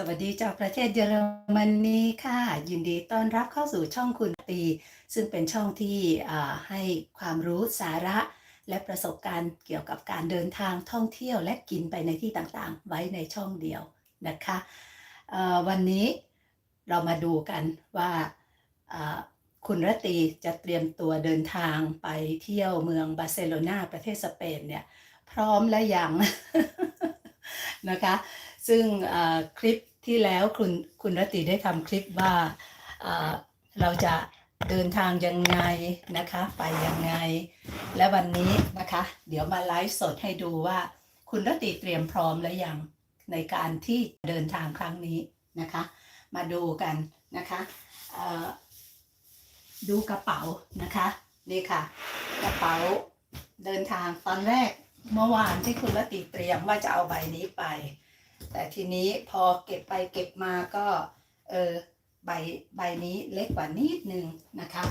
สวัสดีจากประเทศเยอรมนีค่ะ ยินดีต้อนรับเข้าสู่ช่องคุณตี ซึ่งเป็นช่องที่ให้ความรู้สาระ และประสบการณ์เกี่ยวกับการเดินทางท่องเที่ยวและกินไปในที่ต่างๆ ไว้ในช่องเดียวนะคะวันนี้เรามาดูกันว่าคุณรตีจะเตรียมตัวเดินทางไปเที่ยวเมืองบาร์เซโลนาประเทศสเปนเนี่ยพร้อมและยังนะคะซึ่งคลิป ที่แล้วคุณคุณรติได้ทำคลิปว่าเราจะเดินทางยังไงนะคะ ไปยังไง และวันนี้นะคะ เดี๋ยวมาไลฟ์สดให้ดูว่า คุณรติเตรียมพร้อมแล้วยังในการที่เดินทางครั้งนี้นะคะ มาดูกันนะคะดูกระเป๋านะคะนี่ค่ะ กระเป๋าเดินทางตอนแรกเมื่อวานที่คุณรติเตรียมว่าจะเอาใบนี้ไป แต่ทีนี้พอเก็บไปเก็บมาก็เออใบใบนี้เล็กกว่านิดนึงนะคะ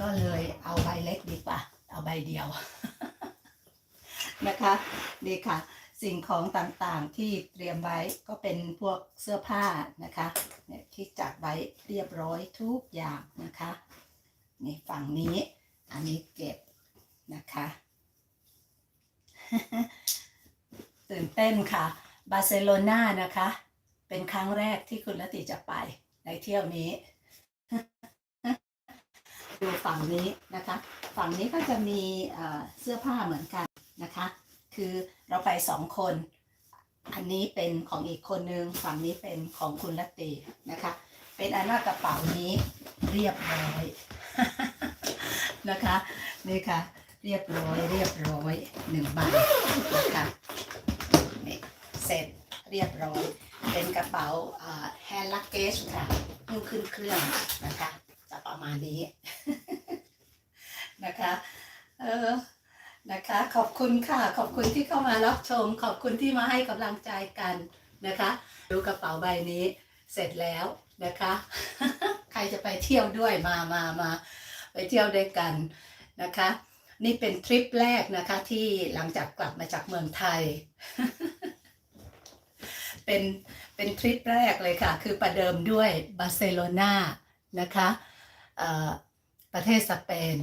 ก็เลยเอาใบเล็กดีกว่า เอาใบเดียวนะคะนี่ค่ะ สิ่งของต่างๆที่เตรียมไว้ก็เป็นพวกเสื้อผ้านะคะเนี่ยที่จัดไว้เรียบร้อยทุกอย่างนะคะนี่ฝั่งนี้ อันนี้เก็บนะคะ ตื่นเต้นค่ะ บาร์เซโลนานะคะ เป็นครั้งแรกที่คุณลติจะไปในเที่ยวนี้ ดูฝั่งนี้นะคะ ฝั่งนี้ก็จะมีเสื้อผ้าเหมือนกันนะคะ คือเราไปสองคน อันนี้เป็นของอีกคนนึง ฝั่งนี้เป็นของคุณลตินะคะ เป็นอันว่ากระเป๋านี้เรียบร้อยนะคะ นี่ค่ะ เรียบร้อยเรียบร้อยหนึ่งใบนะคะ เสร็จเรียบร้อย เป็นกระเป๋าแฮนด์ลักเกจค่ะหิ้วขึ้นเครื่องนะคะ จะประมาณนี้นะคะเออนะคะ ขอบคุณค่ะ ขอบคุณที่เข้ามารับชม ขอบคุณที่มาให้กำลังใจกันนะคะ ดูกระเป๋าใบนี้เสร็จแล้วนะคะ ใครจะไปเที่ยวด้วยมามามาไปเที่ยวด้วยกันนะคะ นี่เป็นทริปแรกนะคะที่หลังจากกลับมาจากเมืองไทย เป็นเป็นทริปแรกเลยค่ะ คือประเดิมด้วยบาร์เซโลนานะคะประเทศสเปน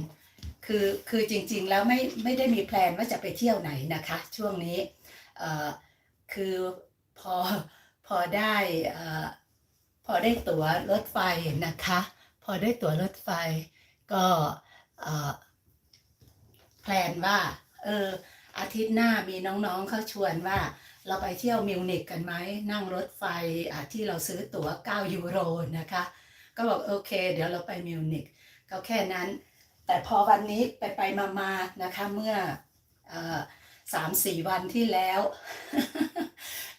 คือคือจริงๆแล้วไม่ไม่ได้มีแพลนว่าจะไปเที่ยวไหนนะคะ ช่วงนี้คือพอพอได้พอได้ตั๋วรถไฟนะคะ พอได้ตั๋วรถไฟก็แพลนว่าเอออาทิตย์หน้ามีน้องๆเขาชวนว่า เราไปเที่ยวมิวนิกกันไหมนั่งรถไฟที่เราซื้อตั๋ว 9 ยูโรนะคะ ก็บอกโอเค เดี๋ยวเราไปมิวนิกก็แค่นั้น แต่พอวันนี้ไปไปมามานะคะเมื่อสามสี่วันที่แล้ว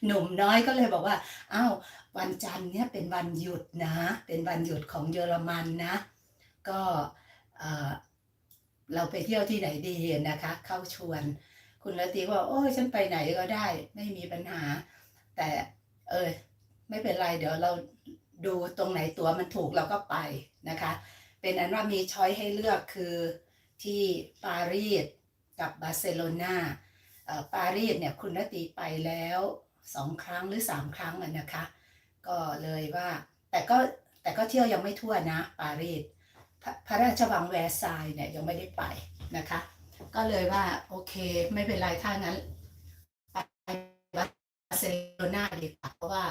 หนุ่มน้อยก็เลยบอกว่าอ้าววันจันทร์เนี่ยเป็นวันหยุดนะ เป็นวันหยุดของเยอรมันนะ ก็เราไปเที่ยวที่ไหนดีนะคะ เข้าชวน คุณละตีก็บอกโอ้ยฉันไปไหนก็ได้ ไม่มีปัญหา แต่เออไม่เป็นไรเดี๋ยวเราดูตรงไหนตั๋วมันถูกเราก็ไปนะคะ เป็นอันว่ามีช้อยให้เลือกคือที่ปารีสกับบาร์เซโลนาปารีสเนี่ยคุณละตีไปแล้วสองครั้งหรือสามครั้งนะคะ ก็เลยว่าแต่ก็แต่ก็เที่ยวยังไม่ทั่วนะปารีสพระราชวังแวร์ซายเนี่ยยังไม่ได้ไปนะคะ ก็เลยว่า โอเค ไม่เป็นไรถ้างั้นไปบาร์เซโลนาดีกว่าเพราะว่า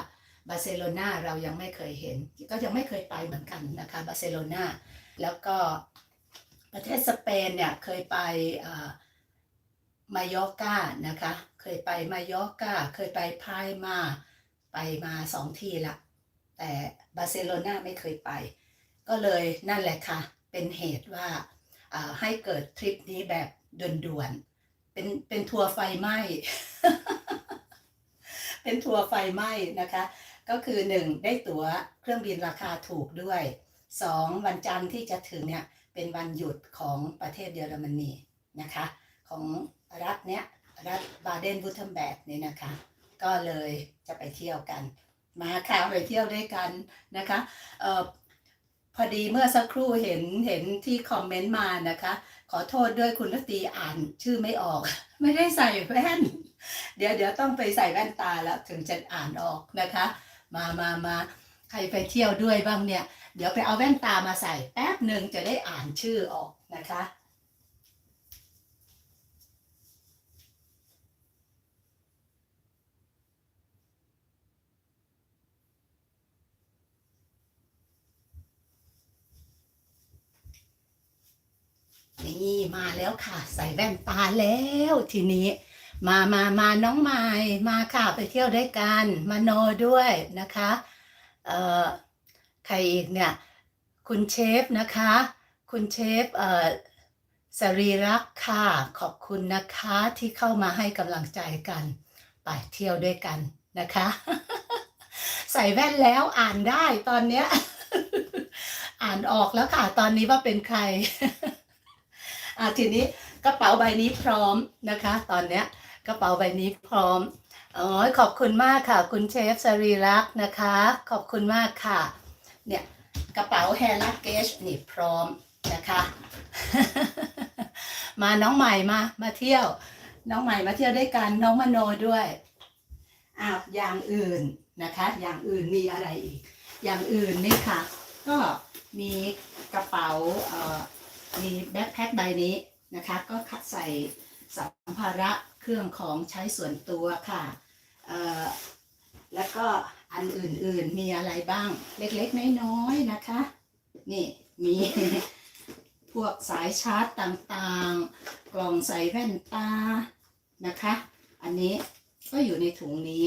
บาร์เซโลนาเรายังไม่เคยเห็น ก็ยังไม่เคยไปเหมือนกันนะคะบาร์เซโลนาแล้วก็ประเทศสเปนเนี่ยเคยไปมายอร์กานะคะ เคยไปมายอร์กาเคยไปพายมา ไปมาสองที่ละ แต่บาร์เซโลนาไม่เคยไป ก็เลยนั่นแหละค่ะ เป็นเหตุว่าให้เกิดทริปนี้แบบ ด่วนๆ เป็นเป็นทัวร์ไฟไหม้ เป็นทัวร์ไฟไหม้นะคะ ก็คือหนึ่งได้ตั๋วเครื่องบินราคาถูกด้วยสองวันจันทร์ที่จะถึงเนี่ยเป็นวันหยุดของประเทศเยอรมนีนะคะ ของรัฐเนี้ยรัฐบาเดนบูเทมแบกนี่นะคะ ก็เลยจะไปเที่ยวกัน มาค่ะไปเที่ยวด้วยกันนะคะเออ พอดีเมื่อสักครู่เห็นเห็นที่คอมเมนต์มานะคะ ขอโทษด้วยคุณรัตตีอ่านชื่อไม่ออก ไม่ได้ใส่แว่น เดี๋ยวเดี๋ยวต้องไปใส่แว่นตาแล้วถึงจะอ่านออกนะคะ มามามาใครไปเที่ยวด้วยบ้างเนี่ย เดี๋ยวไปเอาแว่นตามาใส่แป๊บหนึ่งจะได้อ่านชื่อออกนะคะ นี่มาแล้วค่ะ ใส่แว่นตาแล้วทีนี้ มามามาน้องไม้มาค่ะไปเที่ยวด้วยกัน มาโนด้วยนะคะเอ่อใครอีกเนี่ย คุณเชฟนะคะ คุณเชฟเอ่อสรีรักค่ะ ขอบคุณนะคะที่เข้ามาให้กำลังใจกัน ไปเที่ยวด้วยกันนะคะ ใส่แว่นแล้วอ่านได้ตอนเนี้ย อ่านออกแล้วค่ะ ตอนนี้ว่าเป็นใคร อะทีนี้กระเป๋าใบนี้พร้อมนะคะ ตอนเนี้ยกระเป๋าใบนี้พร้อมอ๋อขอบคุณมากค่ะ คุณเชฟสรีรักษ์นะคะ ขอบคุณมากค่ะ เนี่ยกระเป๋าแฮร์ลักเกจนี่พร้อมนะคะ มาน้องใหม่มามาเที่ยว น้องใหม่มาเที่ยวด้วยกันน้องมโนด้วยอ้าวอย่างอื่นนะคะ อย่างอื่นมีอะไรอีก อย่างอื่นนี่ค่ะ ก็มีกระเป๋าเอ่อ มีแบ็คแพ็คใบนี้นะคะ ก็ขัดใส่สัมภาระเครื่องของใช้ส่วนตัวค่ะ แล้วก็อันอื่นๆมีอะไรบ้างเล็กๆ น้อยๆนะคะ นี่มีพวกสายชาร์จต่างๆ กล่องใส่แว่นตานะคะ อันนี้ก็อยู่ในถุงนี้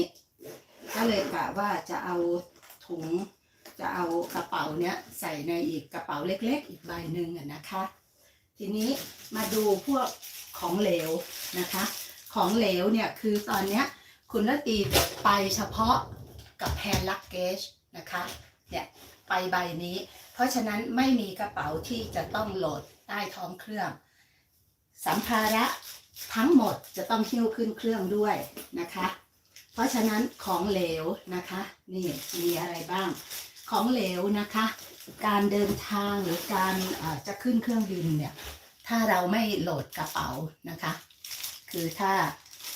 ก็เลยกะว่าจะเอาถุงจะเอากระเป๋าเนี้ยใส่ในอีกกระเป๋าเล็ก ๆ อีกใบหนึ่งนะคะ ทีนี้มาดูพวกของเหลวนะคะ ของเหลวเนี่ยคือตอนเนี้ยคุณละตีไปเฉพาะกับแพนลักเกจนะคะเนี่ยไปใบนี้ เพราะฉะนั้นไม่มีกระเป๋าที่จะต้องโหลดใต้ท้องเครื่อง สัมภาระทั้งหมดจะต้องหิ้วขึ้นเครื่องด้วยนะคะ เพราะฉะนั้นของเหลวนะคะ นี่มีอะไรบ้าง ของเหลวนะคะ การเดินทางหรือการจะขึ้นเครื่องบินเนี่ย ถ้าเราไม่โหลดกระเป๋านะคะ คือถ้า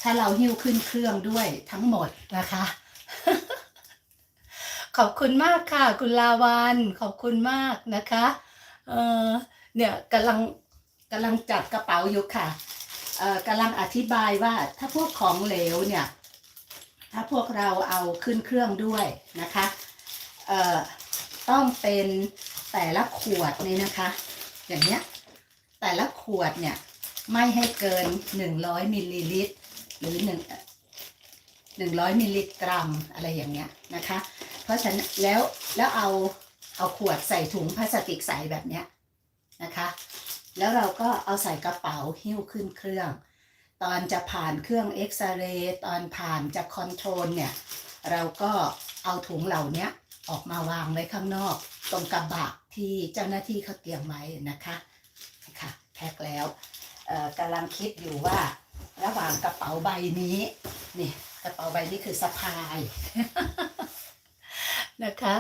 ถ้าเราหิ้วขึ้นเครื่องด้วยทั้งหมดนะคะ ขอบคุณมากค่ะ คุณลาวันขอบคุณมากนะคะเออเนี่ยกำลังกำลังจัดกระเป๋าอยู่ค่ะเออกำลังอธิบายว่าถ้าพวกของเหลวเนี่ย ถ้าพวกเราเอาขึ้นเครื่องด้วยนะคะเออ ต้องเป็นแต่ละขวดนี่นะคะ อย่างเนี้ยแต่ละขวดเนี่ยไม่ให้เกิน100มิลลิลิตร หรือ1 100มิลลิกรัมอะไรอย่างเงี้ยนะคะ เพราะฉะนั้นแล้วแล้วเอาเอาขวดใส่ถุงพลาสติกใสแบบเนี้ยนะคะ แล้วเราก็เอาใส่กระเป๋าหิ้วขึ้นเครื่อง ตอนจะผ่านเครื่องเอ็กซเรย์ตอนผ่านจากคอนโทรลเนี่ย เราก็เอาถุงเหล่านี้ ออกมาวางไว้ข้างนอก ตรงกระบะที่เจ้าหน้าที่เขาเตรียมไว้นะคะค่ะแพ็คแล้วกำลังคิดอยู่ว่าระหว่างกระเป๋าใบนี้นี่กระเป๋าใบนี้คือสะพายนะคะ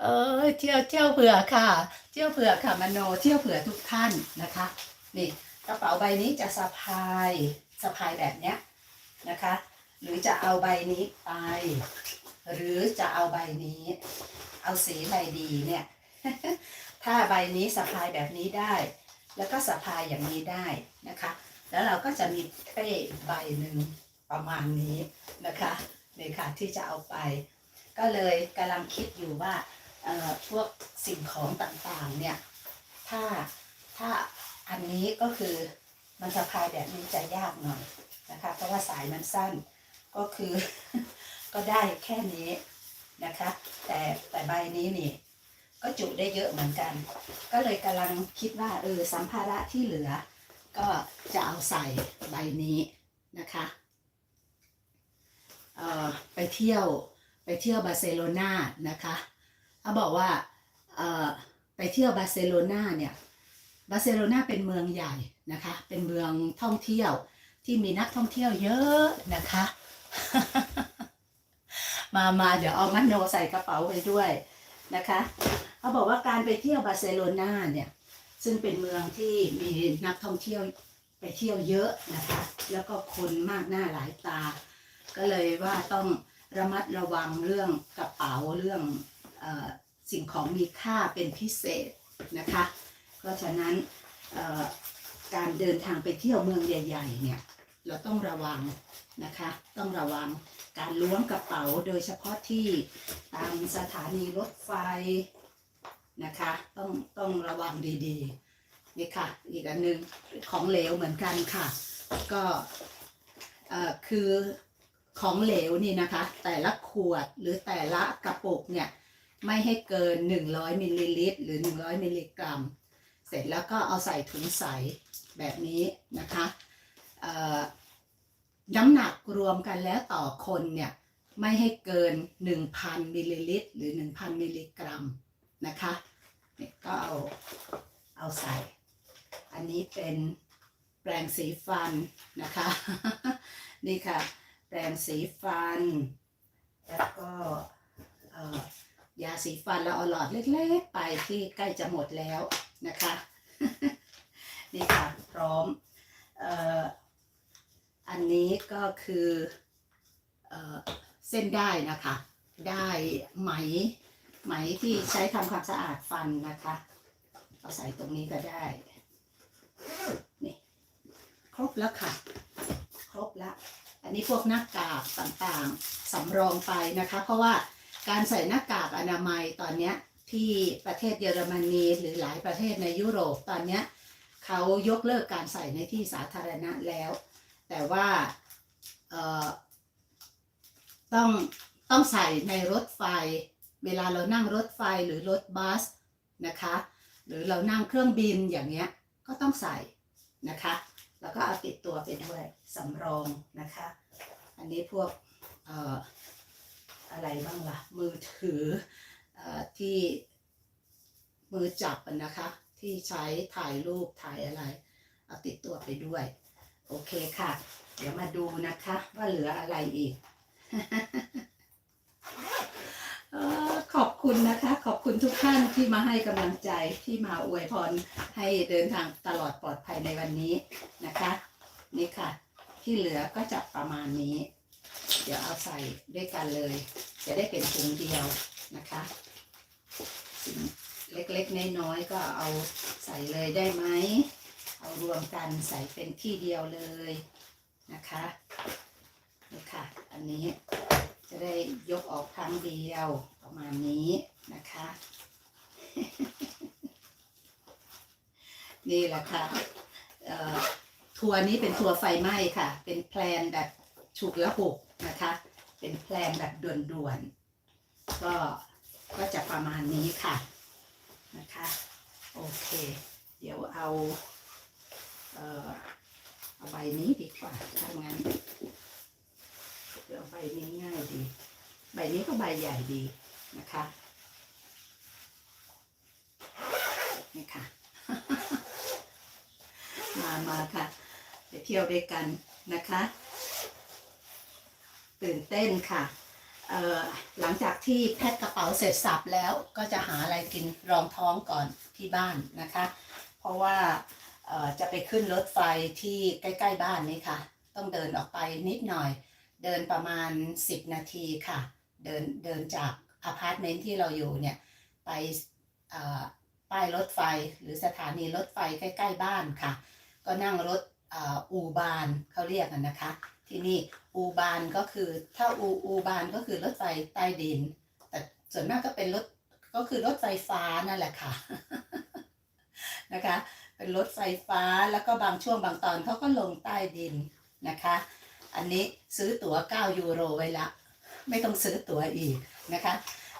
เออเที่ยวเที่ยวเผื่อค่ะ เที่ยวเผื่อค่ะมโนเที่ยวเผื่อทุกท่านนะคะนี่กระเป๋าใบนี้จะสะพายสะพายแบบเนี้ยนะคะ หรือจะเอาใบนี้ไป หรือจะเอาใบนี้ เอาสีใบดีเนี่ย ถ้าใบนี้สะพายแบบนี้ได้ แล้วก็สะพายอย่างนี้ได้นะคะ แล้วเราก็จะมีเป้ใบหนึ่งประมาณนี้นะคะนี่ค่ะที่จะเอาไป ก็เลยกำลังคิดอยู่ว่าพวกสิ่งของต่างๆเนี่ย ถ้าถ้าอันนี้ก็คือมันสะพายแบบนี้จะยากหน่อยนะคะ เพราะว่าสายมันสั้นก็คือ ก็ได้แค่นี้นะคะ แต่แต่ใบนี้นี่ ก็จุได้เยอะเหมือนกัน ก็เลยกำลังคิดว่าเออสัมภาระที่เหลือ ก็จะเอาใส่ใบนี้นะคะเออไปเที่ยวไปเที่ยวบาร์เซโลนานะคะเขาบอกว่าเออไปเที่ยวบาร์เซโลนาเนี่ยบาร์เซโลนาเป็นเมืองใหญ่นะคะ เป็นเมืองท่องเที่ยวที่มีนักท่องเที่ยวเยอะนะคะ มามาเดี๋ยวเอามันโนใส่กระเป๋าไปด้วยนะคะเขาบอกว่าการไปเที่ยวบาร์เซโลนาเนี่ยซึ่งเป็นเมืองที่มีนักท่องเที่ยวไปเที่ยวเยอะนะคะแล้วก็คนมากหน้าหลายตา ก็เลยว่าต้องระมัดระวังเรื่องกระเป๋าเรื่องอสิ่งของมีค่าเป็นพิเศษนะคะเพราะฉะนั้นการเดินทางไปเที่ยวเมืองใหญ่ ๆ เนี่ย เราต้องระวังนะคะ ต้องระวัง การล้วงกระเป๋าโดยเฉพาะที่ตามสถานีรถไฟนะคะ ต้องต้องระวังดีๆนี่ค่ะ อีกอันหนึงของเหลวเหมือนกันค่ะ ก็คือของเหลวนี่นะคะ แต่ละขวดหรือแต่ละกระปุกเนี่ยไม่ให้เกิน 100มิลลิลิตรหรือ 100มิลลิกรัม เสร็จแล้วก็เอาใส่ถุงใสแบบนี้นะคะ น้ำหนักรวมกันแล้วต่อคนเนี่ยไม่ให้เกิน 1,000มิลลิลิตรหรือ 1,000มิลลิกรัมนะคะเนี่ยก็เอาเอาใส่ อันนี้เป็นแปรงสีฟันนะคะ นี่ค่ะ แปรงสีฟัน แล้วก็ยาสีฟันเราเอาหลอดเล็กๆไปที่ใกล้จะหมดแล้วนะคะ นี่ค่ะ พร้อม เอ่อ อันนี้ก็คือเอเส้นได้นะคะ ได้ไหม ไหมที่ใช้ทำความสะอาดฟันนะคะเอาใส่ตรงนี้ก็ได้นี่ครบแล้วค่ะ ครบแล้วอันนี้พวกหน้ากากต่างๆสำรองไปนะคะ เพราะว่าการใส่หน้ากากอนามัยตอนนี้ที่ประเทศเยอรมนีหรือหลายประเทศในยุโรปตอนนี้เขายกเลิกการใส่ในที่สาธารณะแล้ว แต่ว่าเอ่อต้องต้องใส่ในรถไฟ เวลาเรานั่งรถไฟหรือรถบัสนะคะ หรือเรานั่งเครื่องบินอย่างเงี้ยก็ต้องใส่นะคะ แล้วก็เอาติดตัวไปด้วยสำรองนะคะ อันนี้พวกเอ่ออะไรบ้างล่ะ มือถือเอ่อที่มือจับนะคะ ที่ใช้ถ่ายรูปถ่ายอะไร เอาติดตัวไปด้วย โอเคค่ะ เดี๋ยวมาดูนะคะ ว่าเหลืออะไรอีกออขอบคุณนะคะ ขอบคุณทุกท่านที่มาให้กำลังใจที่มาอวยพรให้เดินทางตลอดปลอดภัยในวันนี้นะคะ นี่ค่ะ ที่เหลือก็จะประมาณนี้ เดี๋ยวเอาใส่ด้วยกันเลย จะได้เป็นถุงเดียวนะคะสิ่งเล็กๆน้อยๆก็เอาใส่เลยได้ไหม รวมกันใส่เป็นที่เดียวเลยนะคะนี่ค่ะ อันนี้จะได้ยกออกครั้งเดียวประมาณนี้นะคะ นี่แหละค่ะทัวร์นี้เป็นทัวร์ไฟไหม้ค่ะ เป็นแพลนแบบฉุกละหุกนะคะ เป็นแพลนแบบด่วนๆ ก็ก็จะประมาณนี้ค่ะนะคะ โอเค เดี๋ยวเอา เออเอาใบนี้ดีกว่าถ้างั้นเดี๋ยวเอาใบนี้ง่ายดี ใบนี้ก็ใบใหญ่ดีนะคะนี่ค่ะ มามาค่ะไปเที่ยวด้วยกันนะคะ ตื่นเต้นค่ะเอ่อหลังจากที่แพ็คกระเป๋าเสร็จสับแล้วก็จะหาอะไรกินรองท้องก่อนที่บ้านนะคะ เพราะว่า จะไปขึ้นรถไฟที่ใกล้ ๆ บ้านนี้ค่ะ ต้องเดินออกไปนิดหน่อย เดินประมาณ 10 นาทีค่ะ เดินเดินจากอพาร์ตเมนต์ที่เราอยู่เนี่ยไปป้ายรถไฟหรือสถานีรถไฟใกล้ ๆ บ้านค่ะ ก็นั่งรถอูบานเขาเรียกกันนะคะ ที่นี่อูบานก็คือถ้าอูอูบานก็คือรถไฟใต้ดิน แต่ส่วนมากก็เป็นรถก็คือรถไฟฟ้านั่นแหละค่ะนะคะ เป็นรถไฟฟ้าแล้วก็บางช่วงบางตอนเขาก็ลงใต้ดินนะคะ อันนี้ซื้อตั๋ว 9 ยูโรไว้ละ ไม่ต้องซื้อตั๋วอีกนะคะ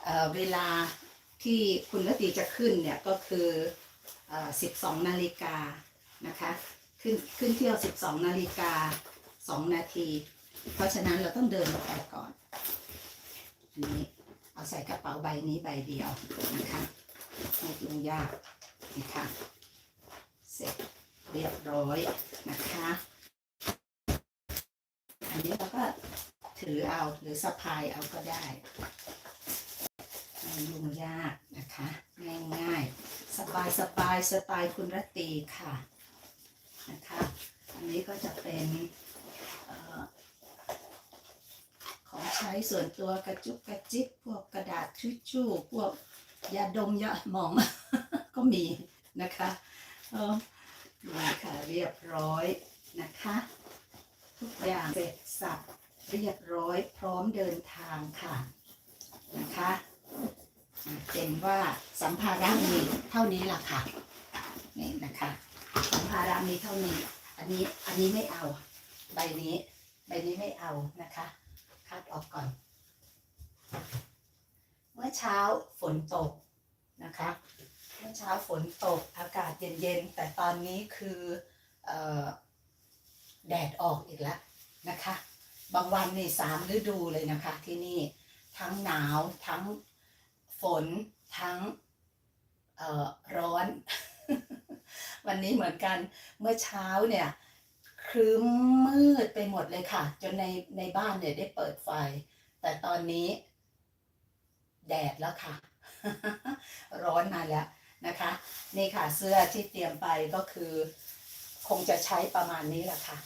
เเวลาที่คุณละตีจะขึ้นเนี่ยก็คือเอ่อ12 นาฬิกานะคะ ขึ้นขึ้นเที่ยว 12 นาฬิกา 2 นาที เพราะฉะนั้นเราต้องเดินออกไปก่อนอันนี้เอาใส่กระเป๋าใบนี้ใบเดียวนะคะไม่ยุ่งยากนะคะ เสร็จเรียบร้อยนะคะ อันนี้เราก็ถือเอาหรือสะพายเอาก็ได้ไม่ยุ่งยากนะคะ ง่ายๆ สบายสบายๆสไตล์คุณรตีค่ะนะคะ อันนี้ก็จะเป็นออของใช้ส่วนตัวกระจุกกระจิกพวกกระดาษทิชชู่พวกยาดมยาหมองก็มีนะคะ เออนี่ค่ะเรียบร้อยนะคะ ทุกอย่างเสร็จสับเรียบร้อยพร้อมเดินทางค่ะนะคะอะเป็นว่าสัมภาระมีเท่านี้ล่ะค่ะนี่นะคะ สัมภาระมีเท่านี้ อันนี้อันนี้ไม่เอา ใบนี้ ใบนี้ไม่เอานะคะคัดออกก่อน เมื่อเช้าฝนตกนะคะ เมื่อเช้าฝนตกอากาศเย็นๆ แต่ตอนนี้คือออแดดออกอีกแล้วนะคะ บางวันนี่สามฤดูเลยนะคะที่นี่ทั้งหนาวทั้งฝนทั้งร้อน วันนี้เหมือนกันเมื่อเช้าเนี่ยครึ้มมืดไปหมดเลยค่ะ จนในในบ้านเนี่ยได้เปิดไฟ แต่ตอนนี้ แดดแล้วค่ะ ร้อนมาแล้ว นะคะ นี่ค่ะเสื้อที่เตรียมไปก็คือคงจะใช้ประมาณนี้แหละค่ะ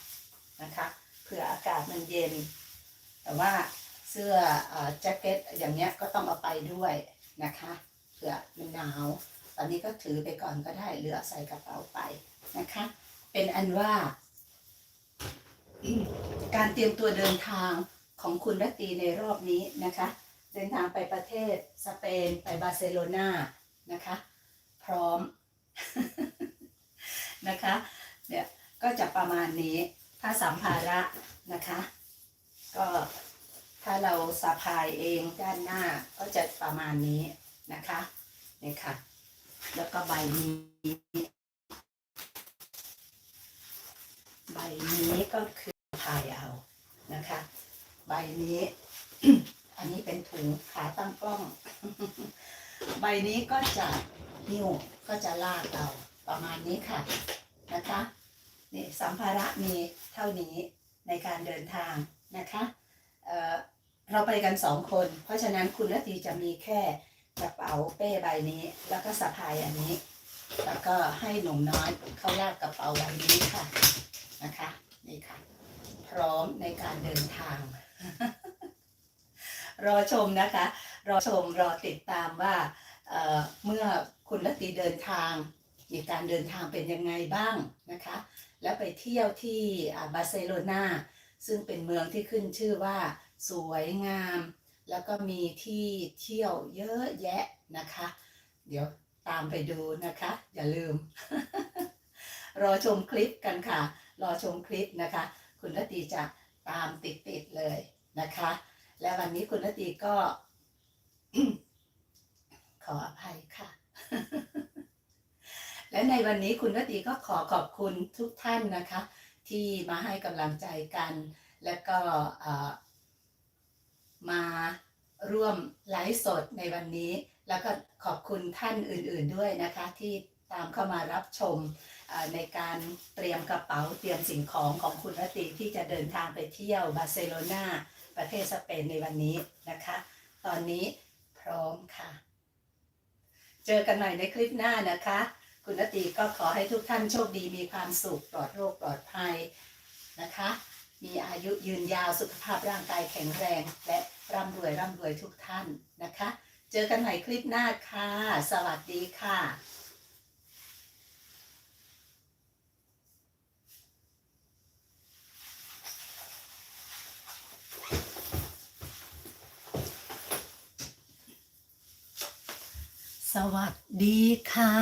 นะคะเผื่ออากาศมันเย็น แต่ว่าเสื้ออแจ็คเก็ตอย่างเงี้ยก็ต้องเอาไปด้วยนะคะเผื่อมันหนาว ตอนนี้ก็ถือไปก่อนก็ได้เหลือใส่กระเป๋าไปนะคะ เป็นอันว่าการเตรียมตัวเดินทางของคุณรัตตีในรอบนี้นะคะ เดินทางไปประเทศสเปนไปบาร์เซโลนานะคะ พร้อมนะคะเนี่ยก็จะประมาณนี้ถ้าสัมภาระนะคะ ก็ถ้าเราสะพายเองด้านหน้าก็จะประมาณนี้นะคะนี่ค่ะ แล้วก็ใบนี้ใบนี้ก็คือพายเอานะคะ ใบนี้ อันนี้เป็นถุงขาตั้งกล้อง ใบนี้ก็จะ นิ้วก็จะลากเราประมาณนี้ค่ะนะคะนี่สัมภาระมีเท่านี้ในการเดินทางนะคะเเราไปกันสองคน เพราะฉะนั้นคุณละตีจะมีแค่กระเป๋าเป้ใบนี้ แล้วก็สะพายอันนี้ แล้วก็ให้หนุ่มน้อยเขาลากกระเป๋าใบนี้ค่ะนะคะนี่ค่ะ พร้อมในการเดินทาง รอชมนะคะ รอชมรอติดตามว่าเเมื่อ คุณลตีเดินทาง มีการเดินทางเป็นยังไงบ้างนะคะ แล้วไปเที่ยวที่บาร์เซโลนาซึ่งเป็นเมืองที่ขึ้นชื่อว่าสวยงาม แล้วก็มีที่เที่ยวเยอะแยะนะคะ เดี๋ยวตามไปดูนะคะ อย่าลืม รอชมคลิปกันค่ะ รอชมคลิปนะคะ คุณลตีจะตามติดๆเลยนะคะ และวันนี้คุณลตีก็ขออภัย และในวันนี้คุณรตีก็ขอขอบคุณทุกท่านนะคะ ที่มาให้กำลังใจกัน และก็มาร่วมไลฟ์สดในวันนี้ แล้วก็ขอบคุณท่านอื่นๆด้วยนะคะ ที่ตามเข้ามารับชมในการเตรียมกระเป๋าเตรียมสิ่งของของคุณรตีที่จะเดินทางไปเที่ยวบาร์เซโลนาประเทศสเปนในวันนี้นะคะ ตอนนี้พร้อมค่ะ เจอกันใหม่ในคลิปหน้านะคะ คุณนตีก็ขอให้ทุกท่านโชคดีมีความสุขปลอดโรคปลอดภัยนะคะ มีอายุยืนยาวสุขภาพร่างกายแข็งแรง และร่ำรวยร่ำรวยทุกท่านนะคะ เจอกันใหม่คลิปหน้าค่ะ สวัสดีค่ะ สวัสดีค่ะ